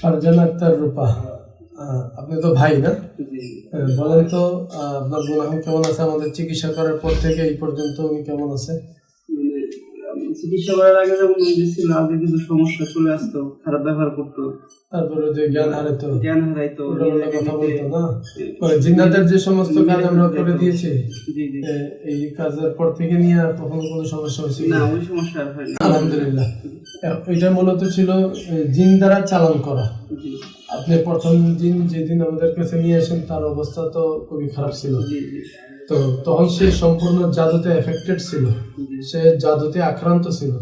ফারজানা আক্তার রূপা। আপনি তো ভাই না? বলেন তো আপনার এখন কেমন আছে? আমাদের চিকিৎসা করার পর থেকে এই পর্যন্ত উনি কেমন আছে? চিকিৎসা করার আগে আগে কিছু সমস্যা চলে আসতো খারাপ ব্যবহার করতো। তারপরে যে জ্ঞান হারাতো জ্ঞান হারাইতো কথা বলতো না? জিন্নাতের যে সমস্ত কাজ আমরা করে দিয়েছি এই কাজের পর থেকে নিয়ে আর কখনো কোনো সমস্যা না ওই সমস্যা আর হয়নি। আলহামদুলিল্লাহ। এটা মূলত ছিল জিন দ্বারা চালান করা। আপনি প্রথম দিন যেদিন আমাদের কাছে নিয়ে আসেন তার অবস্থা তো খুবই খারাপ ছিল। তো তখন সে সম্পূর্ণ জাদুতে এফেক্টেড ছিল। সে জাদুতে আক্রান্ত ছিল।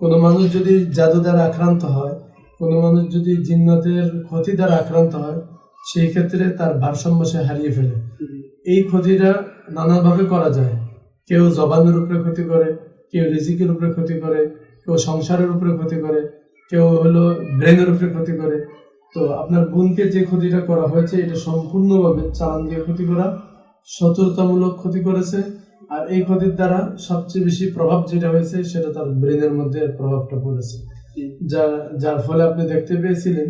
কোনো মানুষ যদি জাদু দ্বারা আক্রান্ত হয়, কোনো মানুষ যদি জিন্নাতের ক্ষতি দ্বারা আক্রান্ত হয়, সেই ক্ষেত্রে তার ভারসাম্য সে হারিয়ে ফেলে। এই ক্ষতিটা নানাভাবে করা যায়। কেউ জবানের উপরে ক্ষতি করে, কেউ রিজিকের উপরে ক্ষতি করে, কেউ সংসারের উপরে ক্ষতি করে, কেউ হলো ব্রেনের উপরে ক্ষতি করে। তো আপনার বোনকে যে ক্ষতিটা করা হয়েছে, এটা সম্পূর্ণভাবে চালান দিয়ে ক্ষতি করা সতর্কতামূলক ক্ষতি করেছে আর এই ক্ষতির দ্বারা সবচেয়ে বেশি প্রভাব যেটা হয়েছে সেটা তার ব্রেনের মধ্যে প্রভাবটা পড়েছে। যা যার ফলে আপনি দেখতে পেয়েছিলেন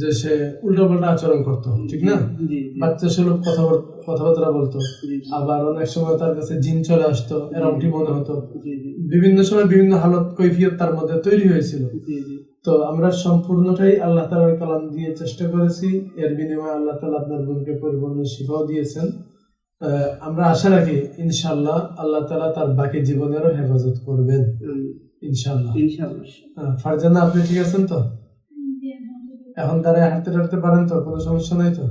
যে সে উল্টোপাল্টা আচরণ করতো ঠিক না? বাচ্চা সুলভ কথা কথাবার্তা বলতো আবার অনেক সময় তার কাছে জিন চলে আসতো এরকমটি মনে হতো। বিভিন্ন সময় বিভিন্ন হালত কৈফিয়ত তার মধ্যে তৈরি হয়েছিল। তো আমরা সম্পূর্ণটাই আল্লাহ তালার কালাম দিয়ে চেষ্টা করেছি। এর বিনিময়ে আল্লাহ তালা আপনার বোনকে পরিপূর্ণ শিফাও দিয়েছেন। আমরা আশা রাখি ইনশাল্লাহ আল্লাহ তালা তার বাকি জীবনেরও হেফাজত করবেন। ইনশাল্লাহ ফারজানা আপনি ঠিক আছেন তো? এখন দাঁড়ায় হাঁটতে টাটতে পারেন তো কোনো সমস্যা নাই তো?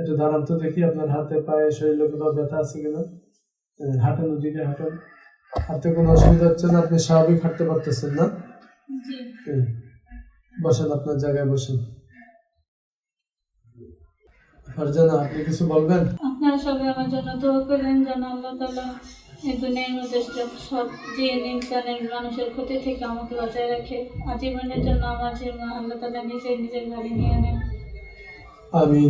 একটু দাঁড়ান তো দেখি আপনার হাতে পায়ে শরীরে কোথাও ব্যথা আছে কিনা। হাঁটেন ওদিকে হাঁটেন। হাঁটতে কোনো অসুবিধা হচ্ছে না আপনি স্বাভাবিক হাঁটতে পারতেছেন না? বসেন আপনার জায়গায় বসেন। ফারজানা আপনি কিছু বলবেন? আপনারা সবাই আমার জন্য দোয়া করবেন যেন আল্লাহ তালা এই দুনিয়ার মধ্যে সব জিন ইনসানের মানুষের ক্ষতি থেকে আমাকে বাঁচায় রাখে। আজীবনের জন্য আমার জীবন আল্লাহ তালা নিজে নিজের ঘরে নিয়ে নেন আমি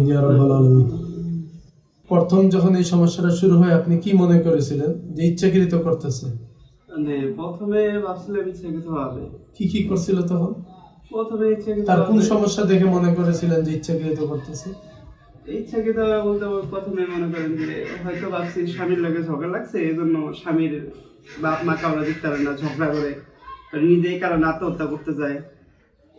প্রথম যখন এই সমস্যাটা শুরু হয় আপনি কি মনে করেছিলেন যে ইচ্ছাকৃত করতেছে? মানে প্রথমে ভাবছিলাম ইচ্ছাকৃত হবে। কি কি করছিল তখন? প্রথমে ইচ্ছাকৃত তার কোন সমস্যা দেখে মনে করেছিলেন যে ইচ্ছাকৃত করতেছে? ইচ্ছাকৃত বলতে প্রথমে মনে করেন যে হয়তো ভাবছি স্বামীর লোকে ঝগড়া লাগছে এই জন্য স্বামীর বাপ মা কাউরা দিতে পারে না ঝগড়া করে নিজেই কারণ আত্মহত্যা করতে যায়।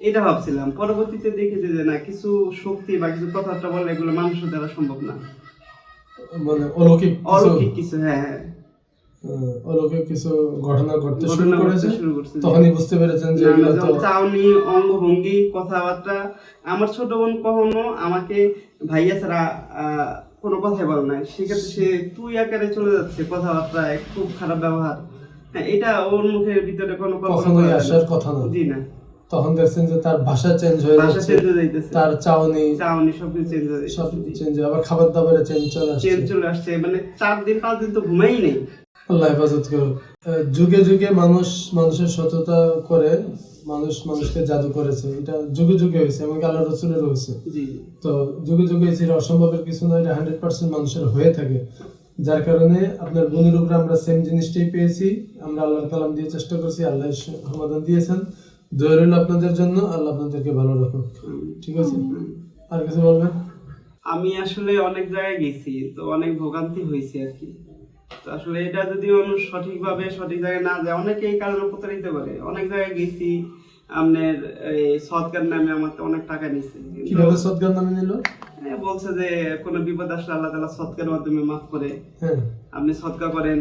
এটা ভাবছিলাম। পরবর্তীতে দেখেছি যে না কিছু শক্তি বা কিছু কথাবার্তা বলে এগুলো মানুষের দ্বারা সম্ভব না। মানে অলৌকিক কিছু? অলৌকিক কিছু হ্যাঁ হ্যাঁ। অলৌকিক কিছু ঘটনা ঘটতে শুরু করেছে। ঘটতে শুরু করছে তখনই বুঝতে পেরেছেন যে না, না, এগুলো তো যেমন চাউনি অঙ্গভঙ্গি কথাবার্তা আমার ছোট বোন কখনো আমাকে ভাইয়া ছাড়া কোনো কথাই বলে নাই। সেক্ষেত্রে সে তুই আকারে চলে যাচ্ছে কথাবার্তায় খুব খারাপ ব্যবহার। হ্যাঁ এটা ওর মুখের ভিতরে কোনো কখনোই আসার কথা না জি না। তখন দেখছেন যে তার ভাষা চেঞ্জ হয়ে যাচ্ছে চেঞ্জ তার চাউনি চাউনি সবকিছু চেঞ্জ হয়ে সব চেঞ্জ আবার খাবার দাবারে চেঞ্জ চলে আসছে। চেঞ্জ চলে আসছে মানে চার দিন পাঁচ দিন তো ঘুমাই নেই। আল্লাহ হেফাজত করুক। যুগে যুগে মানুষ মানুষের সততা করে মানুষ মানুষকে জাদু করেছে। এটা যুগে যুগে হয়েছে এমনকি আল্লাহ রসুলের হয়েছে। তো যুগে যুগে সেটা অসম্ভবের কিছু নয় এটা হান্ড্রেড পার্সেন্ট মানুষের হয়ে থাকে। যার কারণে আপনার বোনের উপরে আমরা সেম জিনিসটাই পেয়েছি। আমরা আল্লাহর কালাম দিয়ে চেষ্টা করছি আল্লাহ সমাধান দিয়েছেন। দোয়া রইল আপনাদের জন্য আল্লাহ আপনাদেরকে ভালো রাখুক। ঠিক আছে? আর কিছু বলবেন? আমি আসলে অনেক জায়গায় গেছি তো অনেক ভোগান্তি হয়েছে আর কি। আসলে এটা যদি মানুষ সঠিকভাবে সঠিক জায়গায় না যায় অনেকে এই কারণে প্রতারিত করে অনেক জায়গায় গেছি আপনার এই সৎকার নামে আমার তো অনেক টাকা কিন্তু, কীভাবে সদগান নামে নিল? এ, বলছে যে কোনো বিপদ আসলে আল্লাহ তালা সৎকার মাধ্যমে মাফ করে। হ্যাঁ। আপনি সৎকা করেন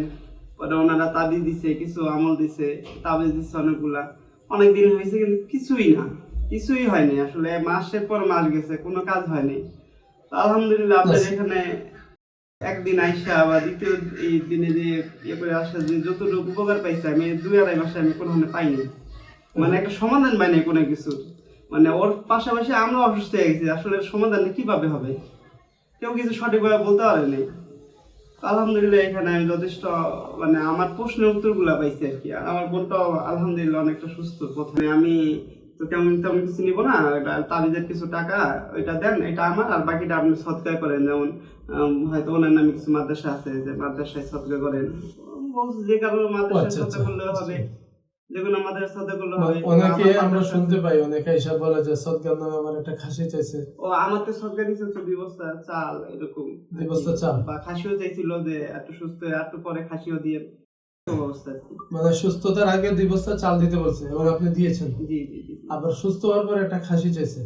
পরে ওনারা তাবিজ দিছে কিছু আমল দিছে তাবিজ দিচ্ছে অনেকগুলা। অনেক দিন হয়েছে কিন্তু কিছুই না কিছুই হয়নি। আসলে মাসের পর মাস গেছে কোনো কাজ হয়নি। আলহামদুলিল্লাহ আপনার আচ্ছা। এখানে একদিন আইসা বা দ্বিতীয় এই দিনে যে ইয়ে করে আসা, যে যতটুকু উপকার পাইছে, আমি দুই আড়াই মাসে আমি কোনো পাইনি। মানে একটা সমাধান পাইনি কোনো কিছু। মানে ওর পাশাপাশি আমরা অসুস্থ হয়ে গেছি, আসলে সমাধান কীভাবে হবে? কেউ কিছু সঠিকভাবে বলতে পারেনি আলহামদুলিল্লাহ এখানে আমি যথেষ্ট মানে আমার প্রশ্নের উত্তরগুলো পাইছি আর কি। আর আমার বোনটাও আলহামদুলিল্লাহ অনেকটা সুস্থ। প্রথমে আমি তো তেমন তেমন কিছু নিব না তাবিজের কিছু টাকা ওইটা দেন এটা আমার আর বাকিটা আপনি সৎকার করেন যেমন হয়তো ওনার নামে কিছু মাদ্রাসা আছে যে মাদ্রাসায় সৎকার করেন যে কারণে মাদ্রাসায় আচ্ছা, সৎকার আচ্ছা। করলে হবে আমাদের সাথে গুলো হয় অনেকে আমরা শুনতে পাই অনেকে এসে বলে যে সদগার নামে আমার একটা খাসি চাইছে ও আমার তো দুই বস্তা চাল এরকম দুই বস্তা চাল? বা খাসিও চাইছিল যে একটু সুস্থ একটু পরে খাসিও দিয়ে মানে সুস্থতার আগে দুই বস্তা চাল দিতে বলছে এবং আপনি দিয়েছেন। জি জি জি আবার সুস্থ হওয়ার পর একটা খাসি চাইছে।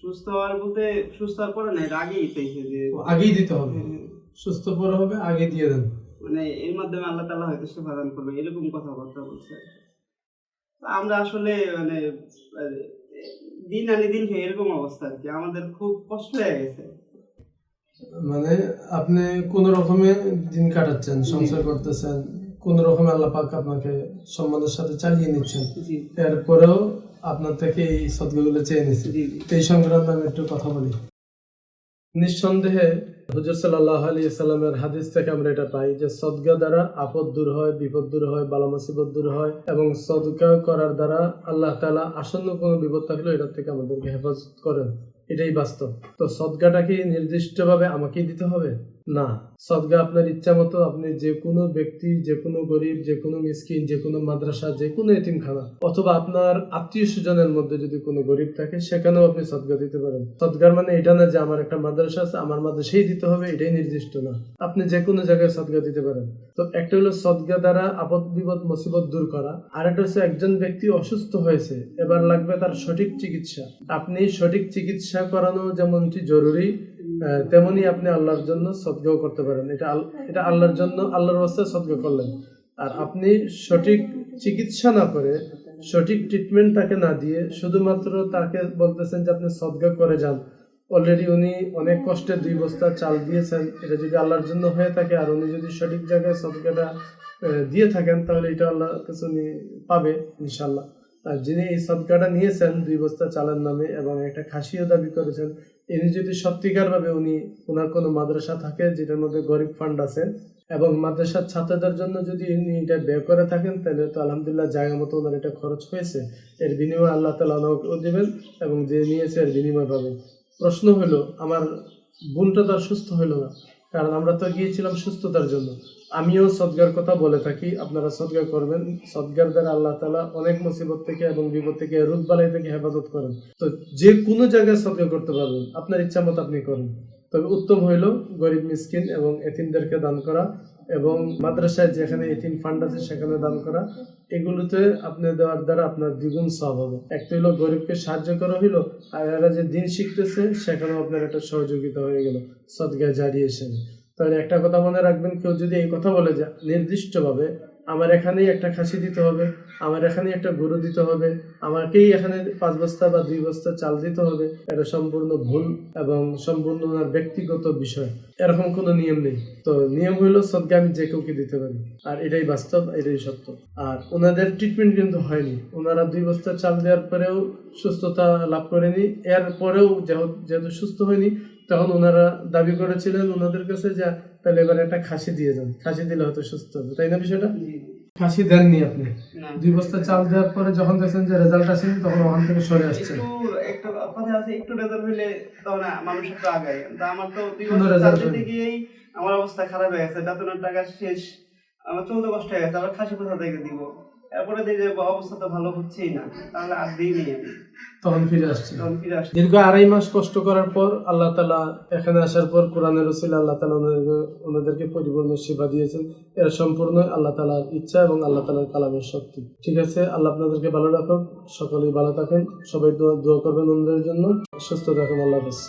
সুস্থ হওয়ার বলতে সুস্থ হওয়ার পরে না আগেই চাইছে যে আগেই দিতে হবে। হ্যাঁ, সুস্থ পরে হবে আগে দিয়ে দেন। মানে এর মাধ্যমে আল্লাহ হয়তো করবে এরকম কথাবার্তা বলছে আমরা আসলে মানে দিন আনি দিন এরকম অবস্থা আর কি। আমাদের খুব কষ্ট হয়ে গেছে। মানে আপনি কোন রকমে দিন কাটাচ্ছেন সংসার করতেছেন কোন রকমে আল্লাহ পাক আপনাকে সম্মানের সাথে চালিয়ে নিচ্ছেন। এরপরেও আপনার থেকে এই সদগুলো চেয়ে নিচ্ছে এই সংক্রান্ত আমি একটু কথা বলি। নিঃসন্দেহে হুজুর সাল্লাহ আলী সাল্লামের হাদিস থেকে আমরা এটা পাই যে সদগা দ্বারা আপদ দূর হয় বিপদ দূর হয় বালা মুসিবত দূর হয় এবং সদকা করার দ্বারা আল্লাহ তাআলা আসন্ন কোনো বিপদ থাকলেও এটার থেকে আমাদেরকে হেফাজত করেন। এটাই বাস্তব। তো সদগাটা কি নির্দিষ্টভাবে আমাকেই দিতে হবে? না। সদগা, আপনার ইচ্ছা মতো আপনি যে কোনো ব্যক্তি, যে কোনো গরিব, যে কোনো মিসকিন, যে কোনো মাদ্রাসা, যে কোনো এতিমখানা, অথবা আপনার আত্মীয় স্বজনের মধ্যে যদি কোনো গরিব থাকে, সেখানেও আপনি সদগা দিতে পারেন। সদগার মানে এটা না যে আমার একটা মাদ্রাসা আছে, আমার মাদ্রাসাই দিতে হবে, এটাই নির্দিষ্ট না। আপনি যে কোনো জায়গায় সদগা দিতে পারেন। তো একটা হলো সদগা দ্বারা আপদ, বিপদ, মুসিবত দূর করা। আর একটা হচ্ছে একজন ব্যক্তি অসুস্থ হয়েছে, এবার লাগবে তার সঠিক চিকিৎসা। আপনি সঠিক চিকিৎসা করানো যেমনটি জরুরি তেমনি আপনি আল্লাহর জন্য সদগাও করতে পারেন। এটা এটা আল্লাহর জন্য আল্লাহর অবস্থায় সদগা করলেন। আর আপনি সঠিক চিকিৎসা না করে সঠিক ট্রিটমেন্ট তাকে না দিয়ে শুধুমাত্র তাকে বলতেছেন যে আপনি সদগা করে যান। অলরেডি উনি অনেক কষ্টে দুই বস্তা চাল দিয়েছেন। এটা যদি আল্লাহর জন্য হয়ে থাকে আর উনি যদি সঠিক জায়গায় সদগাটা দিয়ে থাকেন তাহলে এটা আল্লাহ কাছে উনি পাবে ইনশাল্লাহ আর যিনি এই সদকাটা নিয়েছেন দুই বস্তা চালের নামে এবং একটা খাসিও দাবি করেছেন ইনি যদি সত্যিকার ভাবে উনি ওনার কোনো মাদ্রাসা থাকে, যেটার মধ্যে গরিব ফান্ড আছে, এবং মাদ্রাসার ছাত্রদের জন্য যদি ইনি এটা ব্যয় করে থাকেন, তাহলে তো আলহামদুলিল্লাহ জায়গা মতো ওনার এটা খরচ হয়েছে। এর বিনিময়ে আল্লাহ তালা ওনাকেও দেবেন এবং যে নিয়েছে এর বিনিময় পাবেন। প্রশ্ন হলো, আমার বোনটা তো আর সুস্থ হলো না। কারণ আমরা তো গিয়েছিলাম সুস্থতার জন্য। আমিও সদগার কথা বলে থাকি, আপনারা সদগা করবেন। সদগার দ্বারা আল্লাহ তালা অনেক মুসিবত থেকে এবং বিপদ থেকে রোগ বালাই থেকে হেফাজত করেন। তো যে কোনো জায়গায় সদগা করতে পারবেন, আপনার ইচ্ছা মতো আপনি করেন। তবে উত্তম হইল গরিব মিসকিন এবং এতিমদেরকে দান করা। এবং মাদ্রাসায় যেখানে এতিম ফান্ড আছে, সেখানে দান করা, এগুলোতে আপনি দেওয়ার দ্বারা আপনার দ্বিগুণ সব হবে। একটা হলো গরিবকে সাহায্য করা হইল, আর এরা যে দিন শিখতেছে, সেখানেও আপনার একটা সহযোগিতা হয়ে গেল সদগা জারিয়ে তাহলে একটা কথা মনে রাখবেন, কেউ যদি এই কথা বলে যে, নির্দিষ্টভাবে আমার এখানেই একটা খাসি দিতে হবে, আমার এখানেই একটা গরু দিতে হবে, আমাকেই এখানে পাঁচ বস্তা বা দুই বস্তা চাল দিতে হবে। এটা সম্পূর্ণ ভুল এবং সম্পূর্ণ ওনার ব্যক্তিগত বিষয়। এরকম কোনো নিয়ম নেই। তো নিয়ম হইল সদকে আমি যে কাউকে দিতে পারি। আর এটাই বাস্তব, এটাই সত্য। আর ওনাদের ট্রিটমেন্ট কিন্তু হয়নি। ওনারা দুই বস্তা চাল দেওয়ার পরেও সুস্থতা লাভ করেনি। এর পরেও যেহেতু যেহেতু সুস্থ হয়নি তখন ওনারা দাবি করেছিলেন ওনাদের কাছে যে তাহলে এবার একটা খাসি দিয়ে যান খাসি দিলে হয়তো সুস্থ হবে। তাই না বিষয়টা? খাসি দেননি আপনি? দুই বস্তা চাল দেওয়ার পরে যখন দেখছেন যে রেজাল্ট আসেনি তখন ওখান থেকে সরে আসছেন। একটু একটা কথা আছে একটু রেজাল্ট হইলে তখন মানুষ একটু আগায়। তা আমার তো দুই কোনো বছর result গিয়েই আমার অবস্থা খারাপ হয়ে গেছে। বেতনের টাকা শেষ আমার চলতে কষ্ট হয়ে গেছে আবার খাসি কোথা থেকে দিব? এরপরে দেখি অবস্থা তো ভালো হচ্ছেই না তাহলে আর দিইনি আমি তখন ফিরে আসছেন তখন ফিরে আসছি। দীর্ঘ আড়াই মাস কষ্ট করার পর আল্লাহ তালা এখানে আসার পর কোরআনের রসিল আল্লাহ তালা ওনাদেরকে ওনাদেরকে পরিপূর্ণ সেবা দিয়েছেন। এরা সম্পূর্ণ আল্লাহ তালার ইচ্ছা এবং আল্লাহ তালার কালামের শক্তি। ঠিক আছে আল্লাহ আপনাদেরকে ভালো রাখুক সকলেই ভালো থাকেন। সবাই দোয়া দোয়া করবেন ওনাদের জন্য। সুস্থ থাকুন আল্লাহ হাফেজ।